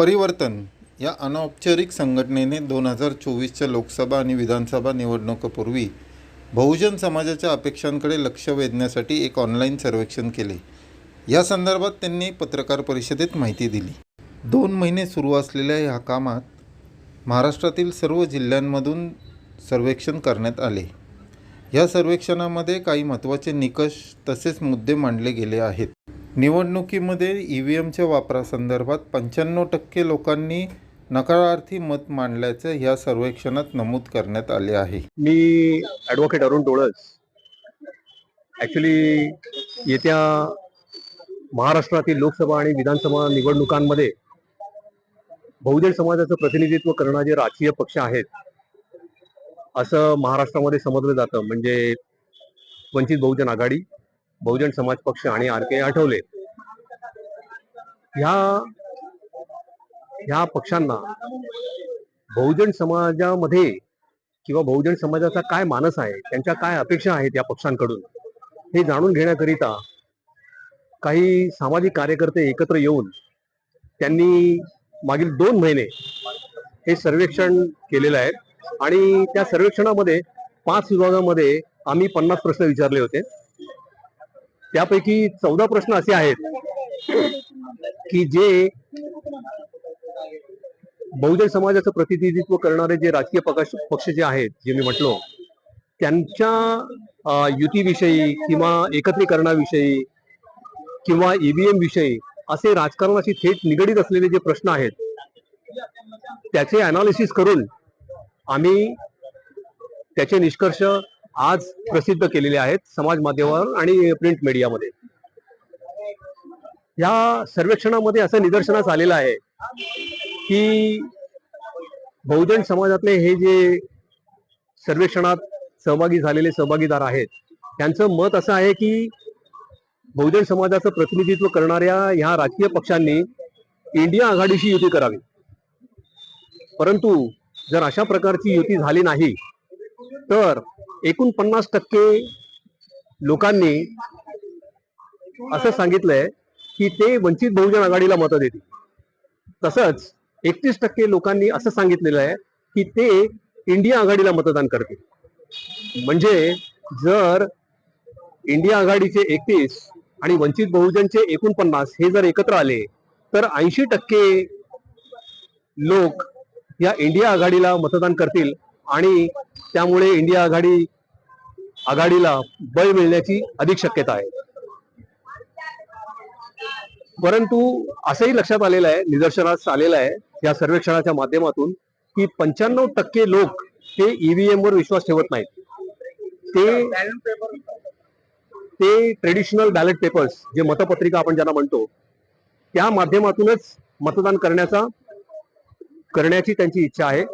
परिवर्तन या अनौपचारिक संघटनेने दोन हजार चोवीसच्या लोकसभा आणि विधानसभा निवडणुकीपूर्वी बहुजन समाजाच्या अपेक्षांकडे लक्ष वेधण्यासाठी एक ऑनलाईन सर्वेक्षण केले. या संदर्भात त्यांनी पत्रकार परिषदेत माहिती दिली. दोन महिने सुरू असलेल्या ह्या कामात महाराष्ट्रातील सर्व जिल्ह्यांमधून सर्वेक्षण करण्यात आले. या सर्वेक्षणामध्ये काही महत्त्वाचे निकष तसेच मुद्दे मांडले गेले आहेत. निवडणुकीमध्ये ई व्ही एमच्या वापरासंदर्भात पंच्याण्णव टक्के लोकांनी नकारार्थी मत मांडल्याचं या सर्वेक्षणात नमूद करण्यात आले आहे. मी ॲडव्होकेट अरुण डोळस ॲक्च्युली येत्या महाराष्ट्रातील लोकसभा आणि विधानसभा निवडणुकांमध्ये बहुजन समाजाचं प्रतिनिधित्व करणारे राजकीय पक्ष आहेत असं महाराष्ट्रामध्ये समजलं जातं. म्हणजे वंचित बहुजन आघाडी बहुजन समाज पक्ष आणि आर के आठवले. ह्या ह्या पक्षांना बहुजन समाजामध्ये किंवा बहुजन समाजाचा काय मानस आहे त्यांच्या काय अपेक्षा आहेत या पक्षांकडून हे जाणून घेण्याकरिता काही सामाजिक कार्यकर्ते एकत्र येऊन त्यांनी मागील दोन महिने हे सर्वेक्षण केलेलं आहे. आणि त्या सर्वेक्षणामध्ये पाच विभागामध्ये आम्ही पन्नास प्रश्न विचारले होते. त्यापैकी चौदा प्रश्न असे आहेत की जे बहुजन समाजाचं प्रतिनिधित्व करणारे जे राजकीय पक्ष पक्ष जे आहेत जे मी म्हटलो त्यांच्या युतीविषयी किंवा एकत्रीकरणाविषयी किंवा ईव्हीएम विषयी असे राजकारणाशी थेट निगडीत असलेले जे प्रश्न आहेत त्याचे अनालिसिस करून आम्ही त्याचे निष्कर्ष आज प्रसिद्ध केलेले आहेत समाज माध्यमावर आणि प्रिंट मीडियामध्ये या सर्वेक्षणामध्ये असं निदर्शनास आलेलं आहे की बहुजन समाजातले हे जे सर्वेक्षणात सहभागी झालेले सहभागीदार आहेत त्यांचं मत असं आहे की बहुजन समाजाचं प्रतिनिधित्व करणाऱ्या ह्या राजकीय पक्षांनी इंडिया आघाडीशी युती करावी. परंतु जर अशा प्रकारची युती झाली नाही तर एकूण पन्नास टक्के लोकांनी असं सांगितलंय की ते वंचित बहुजन आघाडीला मतं देतील. तसंच एकतीस टक्के लोकांनी असं सांगितलेलं आहे की ते इंडिया आघाडीला मतदान करतील. म्हणजे जर इंडिया आघाडीचे एकतीस आणि वंचित बहुजनचे एकोणपन्नास हे जर एकत्र आले तर ऐंशी टक्के लोक या इंडिया आघाडीला मतदान करतील आणि त्यामुळे इंडिया आघाडी आघाडीला बळ मिळण्याची अधिक शक्यता आहे. परंतु असंही लक्षात आलेलं आहे निदर्शनास आलेलं आहे या सर्वेक्षणाच्या माध्यमातून की पंच्याण्णव टक्के लोक ते ईव्हीएम वर विश्वास ठेवत नाहीत. ते ते ट्रेडिशनल बॅलेट पेपर्स जे मतपत्रिका आपण ज्यांना म्हणतो त्या माध्यमातूनच मतदान करण्याचा करण्याची त्यांची इच्छा आहे.